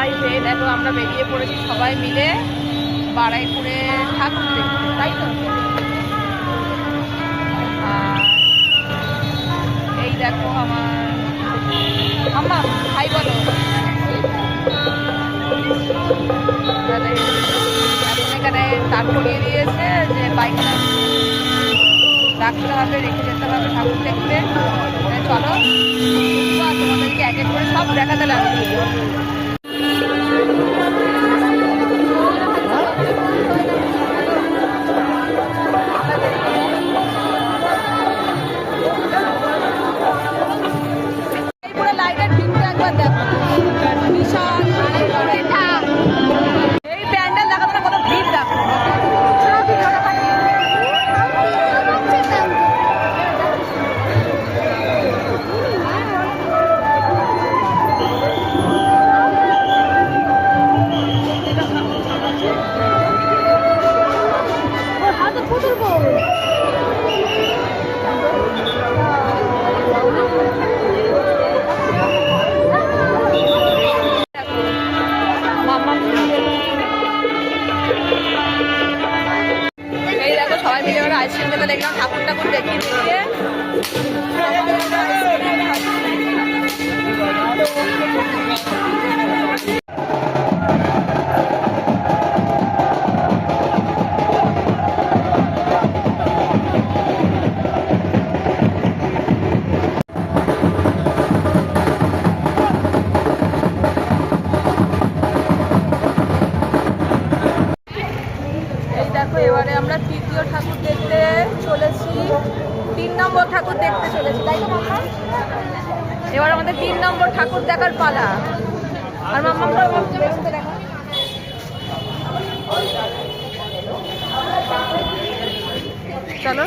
High হে দেখো, আমরা বেরিয়ে পড়েছি সবাই মিলে বারাইপুরে ঠাকুর দেখতে, তাই তো? এই দেখো আমার আম্মা, ভাই বলো। এখন তার করিয়ে দিয়েছে যে বাইকটা রাখতে হবে, রেখে যেতে হবে ঠাকুর দেখতে। চলো, তোমাদেরকে এক এক করে সব দেখাতে লাগবে ঠাকুর পালা? আর চলো।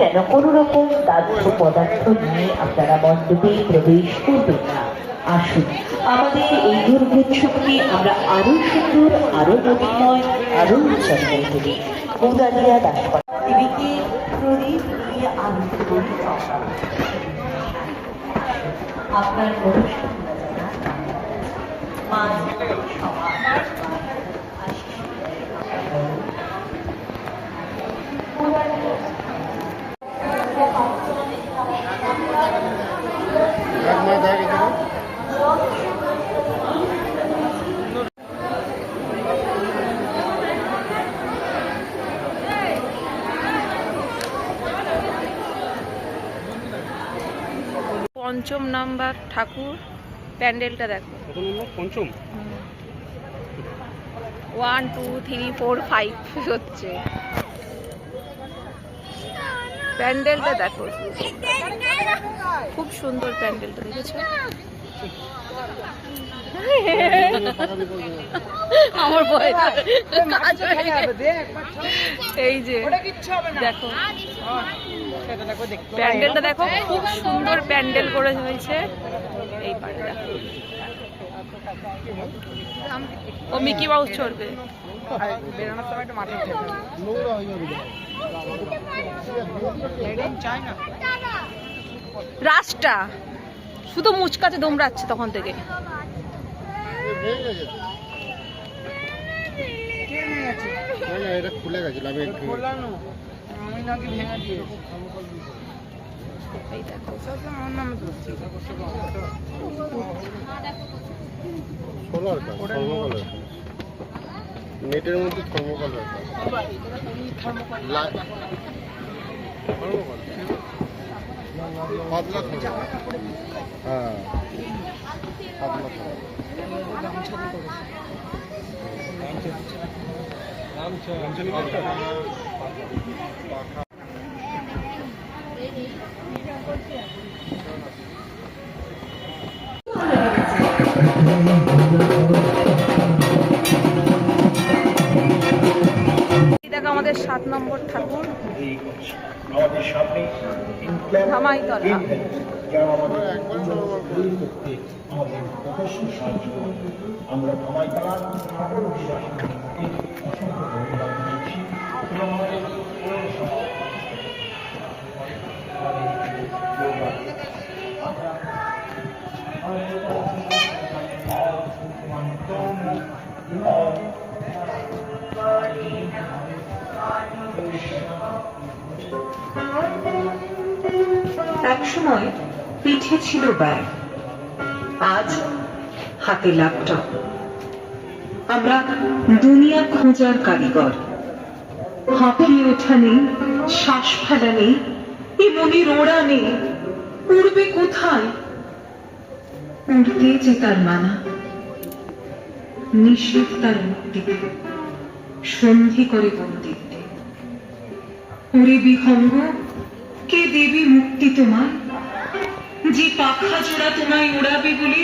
যেন কোনো রকম দাহ্য পদার্থ নিয়ে আপনারা মণ্ডপে প্রবেশ করবেন না। আসুন, আমাদের এই দুর্গোৎসবকে আমরা আরও সুন্দর, আরও মণিময় আরও উচ্চারণ করি। দাসপাড়া দেবীকে প্রদীপ দিয়ে আনন্দ আপনার মা সবার পঞ্চম নাম্বার ঠাকুর প্যান্ডেলটা দেখো। পঞ্চম? One two three four five হচ্ছে। প্যান্ডেলটা দেখো। খুব সুন্দর প্যান্ডেলটা দেখেছ? আমার ভয় কাজ হয়ে গেছে। এই যে দেখো। প্যান্ডেলটা দেখো খুব সুন্দর প্যান্ডেল করে হয়েছে। এই পারে দেখো। ও মিকি মাউস চড়বে। রাসটা। শুধু মুচকাতে দমড়াচ্ছে তখন থেকে। খুলে নেটের মধ্যে থার্মোকলের কাজ থার্মোকল পাতলা থার্মোকল হ্যাঁ পাতলা এই দেখো আমাদের সাত নম্বর ঠাকুর। আমাদের ধামাইতলা যারা আমাদের একবার থার্মোকল তৈরি একসময় পিঠে ছিল ব্যাগ। আজ হাতে ল্যাপটপ আমরা দুনিয়া খোঁজার কারিগর। হাঁপিয়ে ওঠা নেই, শ্বাস ফেলা নেই এ মনের ওড়া নেই। উড়বে কোথায়? উড়তে যে তার মানা। নিষেধ তার মুক্তিতে সন্ধি করে বন্দিতে ওরে বিহঙ্গ কে দেবী মুক্তি তোমায়? যে পাখা জোড়া তোমায় উড়াবে বলে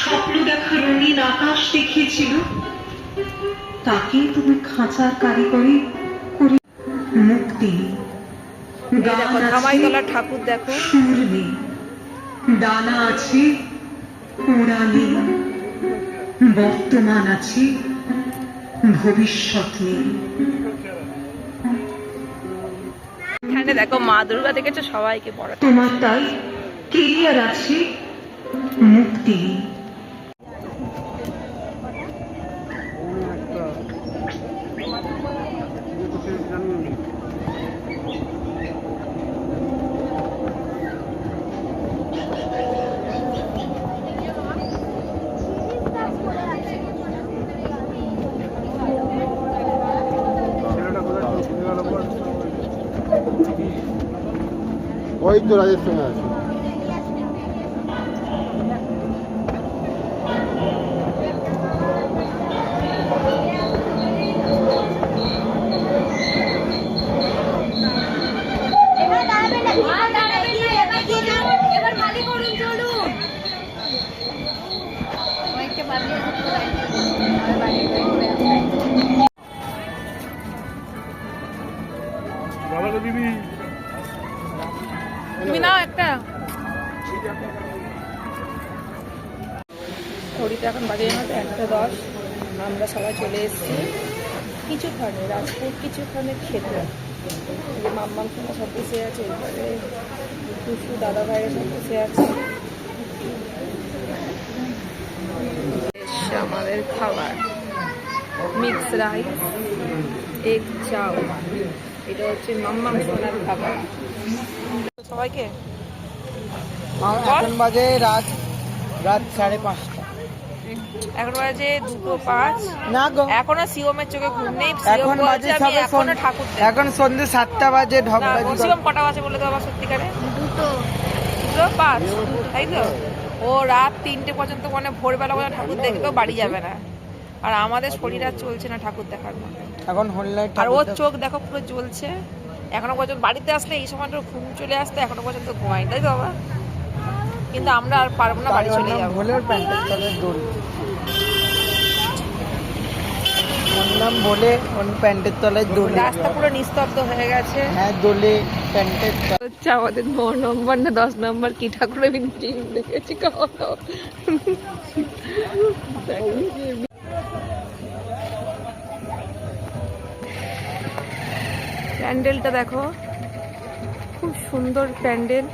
স্বপ্ন দেখা রঙিন আকাশ দেখিয়েছিল তাকেই তুমি খাঁচার কারিগরি করে মুক্তি ঠাকুর দেখো। সুর নেই ডানা আছে ওড়া নেই বর্তমান আছে ভবিষ্যৎ নেই। এখানে দেখো মা দুর্গা দেখেছ? সবাইকে পড়া তোমার তাই কেরিয়ার আছে মুক্তি। নেই ওই তো রাজের সঙ্গে আছে বাজে মতো একটা দশ। আমরা সবাই চলে এসেছি কিছুক্ষণে রাজপুর কিছুক্ষণে খেতে। যে মাম্মাম সব বসে আছে, এবারে টুসু দাদা ভাইয়ের সব বসে আছে। আমাদের খাবার। Mix rice, egg, chow. এটা হচ্ছে মাম্মাম সোনার খাবার। সবাইকে? এখন বাজে রাত রাত সাড়ে পাঁচটা। এখন বাজে দুটো পাঁচ। না গো। এখনও সিওমের চোখে ঘুম নেই। এখন বাজে সবে এখনও ঠাকুর এখন সন্ধ্যে সাতটা বাজে ঢক না সিওম কটা বাজে বলে তো আবার সত্যিকারে? দুটো। দুটো পাঁচ তাই তো? ও রাত তিনটে পর্যন্ত মানে ভোরবেলা করে ঠাকুর দেখতেও বাড়ি যাবে না। আর আমাদের শরীর আর চলছে না ঠাকুর দেখার মতো। এখন আর ওর চোখ দেখো পুরো জ্বলছে। এখনও পর্যন্ত বাড়িতে আসলে এই সময়টা ঘুম চলে আসতে এখনও পর্যন্ত ঘুমাই তাই তো বাবা? কিন্তু আমরা আর পারব না বাড়ি চলে যাব। ভোলের প্যান্টের তলের দড়ি। নাম বলে ওর প্যান্টের তলায় দড়ি। রাস্তা পুরো নিস্তব্ধ হয়ে গেছে। হ্যাঁ দোলে প্যান্টের হচ্ছে আমাদের ন নম্বর না দশ নম্বর কি ঠাকুরের ডিম দেখেছি খাওয়া প্যান্ডেলটা দেখো। খুব সুন্দর প্যান্ডেল।